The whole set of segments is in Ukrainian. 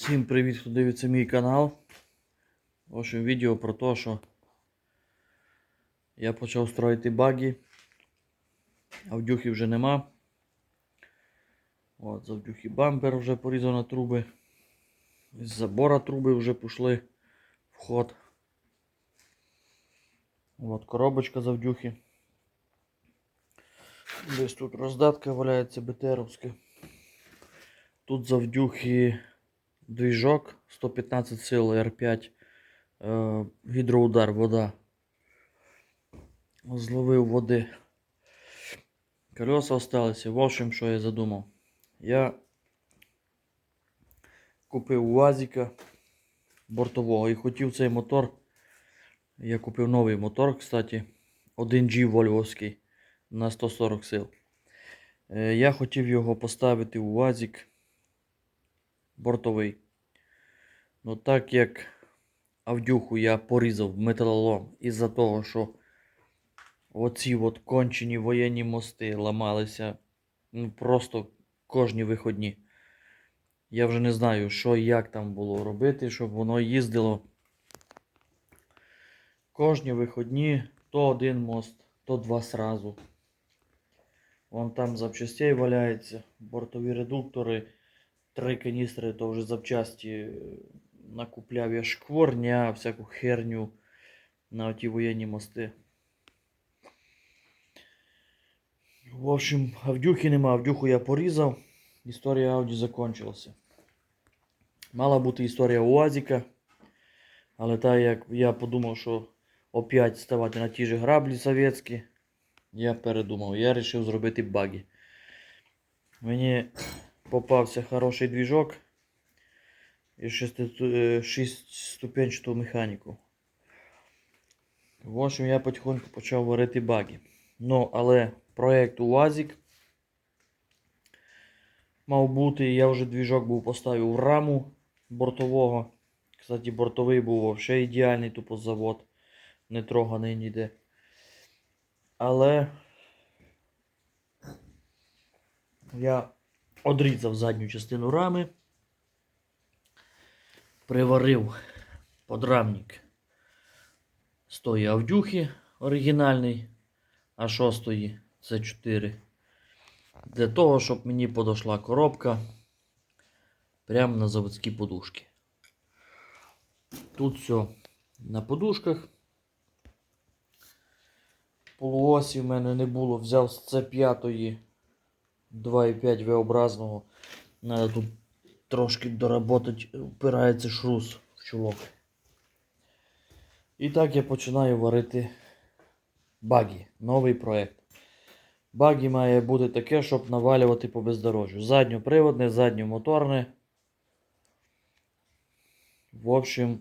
Всім привіт, хто дивиться мій канал. В общем, відео про те, що я почав строїти баги. Авдюхи вже нема. От, з бампер вже порізав на труби. З забора труби вже пішли в ход. От коробочка з Авдюхи. Десь тут роздатка валяється БТРовська. Тут завдюхи двіжок 115 сил R5 е, гідроудар, вода. Зловив води. Колеса осталися. В общем, що я задумав. Я купив УАЗіка бортового і хотів цей мотор. Я купив новий мотор, кстати, 1G Вольвовський на 140 сил. Е, Я хотів його поставити у УАЗик бортовий. Ну так як Авдюху я порізав металолом із-за того, що оці от кончені воєнні мости ламалися ну, просто кожні виходні. Я вже не знаю, що і як там було робити, щоб воно їздило кожні виходні, то один мост, то два сразу. Вон там запчастей валяється, бортові редуктори, три каністри, то вже запчасті е, накупляв я шкворня, всяку херню на ті воєнні мости. В общем, Авдюхи нема, Авдюху я порізав. Історія Ауді закончилася. Мала бути історія УАЗіка. Але так як я подумав, що опять ставати на ті ж граблі совєтські, я передумав. Я вирішив зробити баги. Мені попався хороший двіжок і 6-ступенчату механіку. В общем, я потихоньку почав варити баги. Ну, але проєкт УАЗик мав бути, я вже двіжок був поставив в раму бортового. Кстати, бортовий був ще ідеальний тупо завод, не троганий ніде. Але я одрізав задню частину рами, приварив подрамник з тої авдюхи оригінальний, а шостої це 4. Для того, щоб мені подошла коробка прямо на заводські подушки. Тут все на подушках. Полуосі в мене не було. Взяв з c 5 2,5 V-образного. Надо тут трошки доработати, впирається шрус в чулок. І так я починаю варити багі. Новий проект. Багі має бути таке, щоб навалювати по бездорожжю. Задньоприводне, задньомоторне. В общем,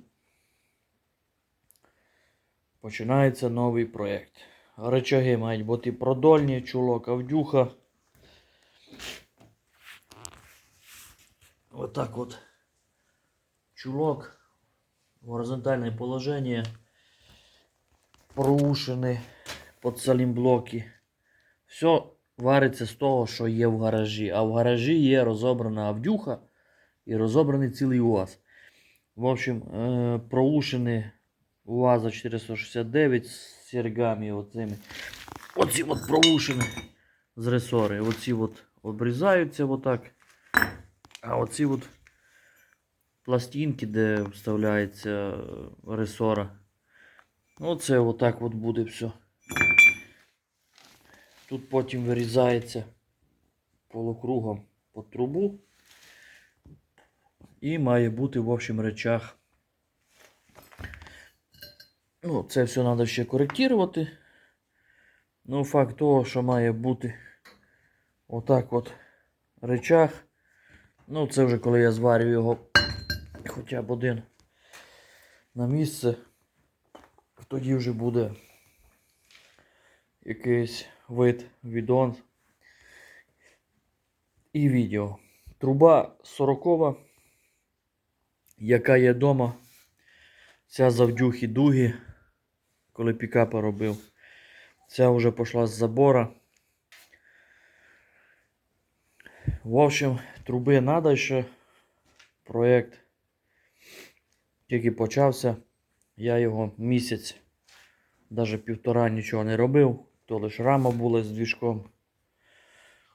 починається новий проєкт. Речаги мають бути продольні, чулок авдюха. Отак от чулок. Горизонтальне положення. Проушини під салімблоки. Все вариться з того, що є в гаражі. А в гаражі є розобрана авдюха і розобраний цілий УАЗ. В общем, проушини УАЗа 469 з сергами оцими. Оці от проушини з ресори. Оці от обрізаються отак. А оці от пластинки, де вставляється ресора. Оце отак от буде все. Тут потім вирізається полукругом по трубу. І має бути в общем речах. Ну, це все треба ще коректувати. Ну, факт того, що має бути отак от речах. Ну, це вже коли я зварю його хоча б один на місце, тоді вже буде якийсь вид відон і відео. Труба 40, яка є вдома. Ця завдюхи дуги, коли пікапа робив. Ця вже пішла з забора. В общем, труби надо ще. Проект тільки почався. Я його місяць, навіть півтора нічого не робив, то лише рама була з двіжком.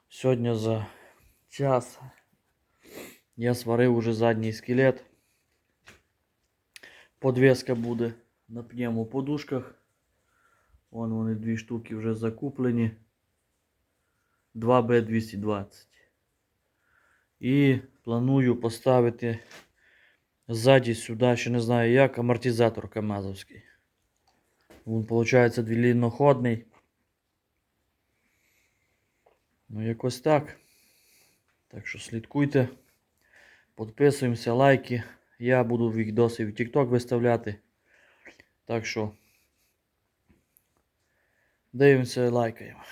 Сьогодні за час я сварив уже задній скелет. Подвеска буде на пневмоподушках. Вон вони дві штуки вже закуплені. 2B220. І планую поставити ззаді сюди, ще не знаю як, амортизатор Камазовський. Він, виходить, двілінноходний. Ну, якось так. Так що слідкуйте. Підписуємося, лайки. Я буду відоси в TikTok виставляти. Так що дивимося і лайкаємо.